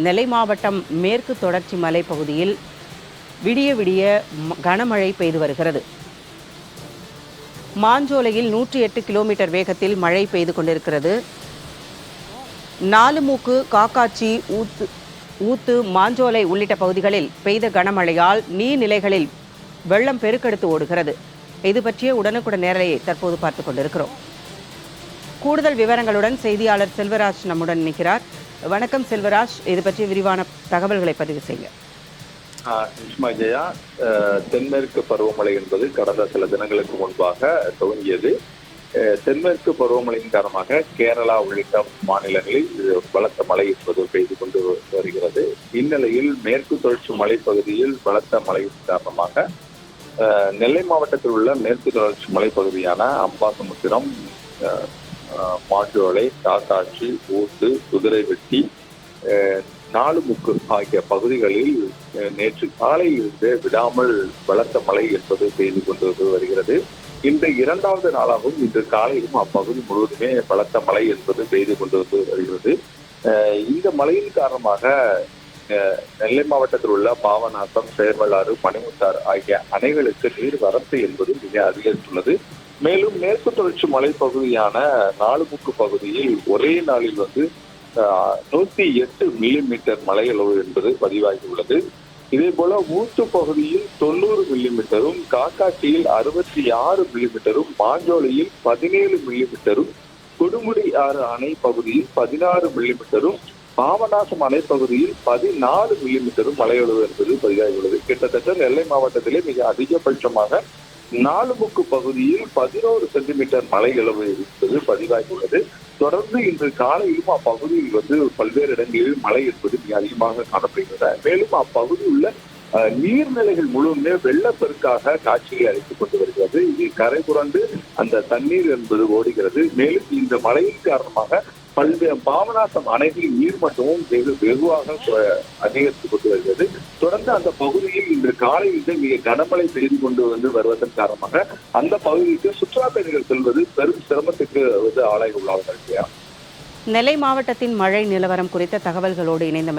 நெல்லை மாவட்டம் மேற்கு தொடர்ச்சி மலைப்பகுதியில் விடிய விடிய ம- கனமழை பெய்து வருகிறது. மாஞ்சோலையில் நூற்றி எட்டு கிலோமீட்டர் வேகத்தில் மழை பெய்து கொண்டிருக்கிறது. நாலுமூக்கு காக்காச்சி ஊத்து ஊத்து மாஞ்சோலை உள்ளிட்ட பகுதிகளில் பெய்த கனமழையால் நீர்நிலைகளில் வெள்ளம் பெருக்கெடுத்து ஓடுகிறது. இது பற்றிய உடனுக்குடன் நேரலையை தற்போது பார்த்துக் கொண்டிருக்கிறோம். கூடுதல் விவரங்களுடன் செய்தியாளர் செல்வராஜ் நம்முடன் நிற்கிறார் வணக்கம் செல்வராஜ். இது பற்றிய விரிவான தகவல்களை பதிவு செய்யுங்க. சுஷ்மா ஜெயா தென்மேற்கு பருவமழை என்பது கடந்த சில தினங்களுக்கு முன்பாக துவங்கியது. தென்மேற்கு பருவமழையின் காரணமாக கேரளா உள்ளிட்ட மாநிலங்களில் இது பலத்த மழை என்பது பெய்து கொண்டு வருகிறது. இந்நிலையில் மேற்கு தொடர்ச்சி மலைப்பகுதியில் பலத்த மழையின் காரணமாக நெல்லை மாவட்டத்தில் உள்ள மேற்கு தொடர்ச்சி மலைப்பகுதியான அம்பாசமுத்திரம் மாட்டு ஆஹ் மாஞ்சோலை ஊத்து குதிரை வெட்டி நாலுமுக்கு ஆகிய பகுதிகளில் நேற்று காலையிலிருந்து விடாமல் பலத்த மழை என்பது பெய்து கொண்டு வருகிறது. இந்த இரண்டாவது நாளாகவும் இன்று காலையிலும் அப்பகுதி முழுவதுமே பலத்த மழை என்பது பெய்து கொண்டு வந்து வருகிறது. இந்த மழையின் காரணமாக நெல்லை மாவட்டத்தில் உள்ள பாவநாசம் சேர்வலாறு பனிமுத்தாறு ஆகிய அணைகளுக்கு நீர் வரத்து என்பது மிக அதிகரித்துள்ளது. மேலும் மேற்கு தொடர்ச்சி மலைப்பகுதியான நாலுமுக்கு பகுதியில் ஒரே நாளில் வந்து நூத்தி எட்டு மில்லி மீட்டர் மழை அளவு என்பது பதிவாகியுள்ளது இதே போல ஊத்து பகுதியில் தொண்ணூறு மில்லி மீட்டரும் காக்காட்சியில் அறுபத்தி ஆறு மில்லி மீட்டரும் மாஞ்சோலையில் பதினேழு மில்லி மீட்டரும் கொடுமுடி ஆறு அணை பகுதியில் பதினாறு மில்லி மீட்டரும் பாபநாசம் அணை பகுதியில் பதினாலு மில்லி மீட்டரும் மழை என்பது பதிவாகியுள்ளது கிட்டத்தட்ட நெல்லை மாவட்டத்திலே மிக அதிகபட்சமாக நாலுமுக்கு பகுதியில் பதினோரு சென்டிமீட்டர் மழை அளவு இருப்பது பதிவாகியுள்ளது. தொடர்ந்து இன்று காலையிலும் அப்பகுதியில் வந்து பல்வேறு இடங்களில் மழை என்பது மிக அதிகமாக காணப்படுகிறது. மேலும் அப்பகுதியில் உள்ள நீர்நிலைகள் முழுவதுமே வெள்ளப்பெருக்காக காட்சியை அளித்துக் கொண்டு வருகிறது. இது கரை புரண்டு அந்த தண்ணீர் என்பது ஓடுகிறது. மேலும் இந்த மழையின் காரணமாக பல்வேறு பாபநாசம் அணைகளின் நீர்மட்டமும் வெகு வெகுவாக அதிகரித்துக் கொண்டு வருகிறது. தொடர்ந்து அந்த பகுதியில் இன்று காலையிலிருந்து மிக கனமழை பெய்து கொண்டு வந்து வருவதன் காரணமாக அந்த பகுதிக்கு சுற்றுலா பயணிகள் செல்வது பெரும் சிரமத்துக்கு வந்து ஆளாகி உள்ளார்கள் நெல்லை மாவட்டத்தின் மழை நிலவரம் குறித்த தகவல்களோடு இணைந்தமை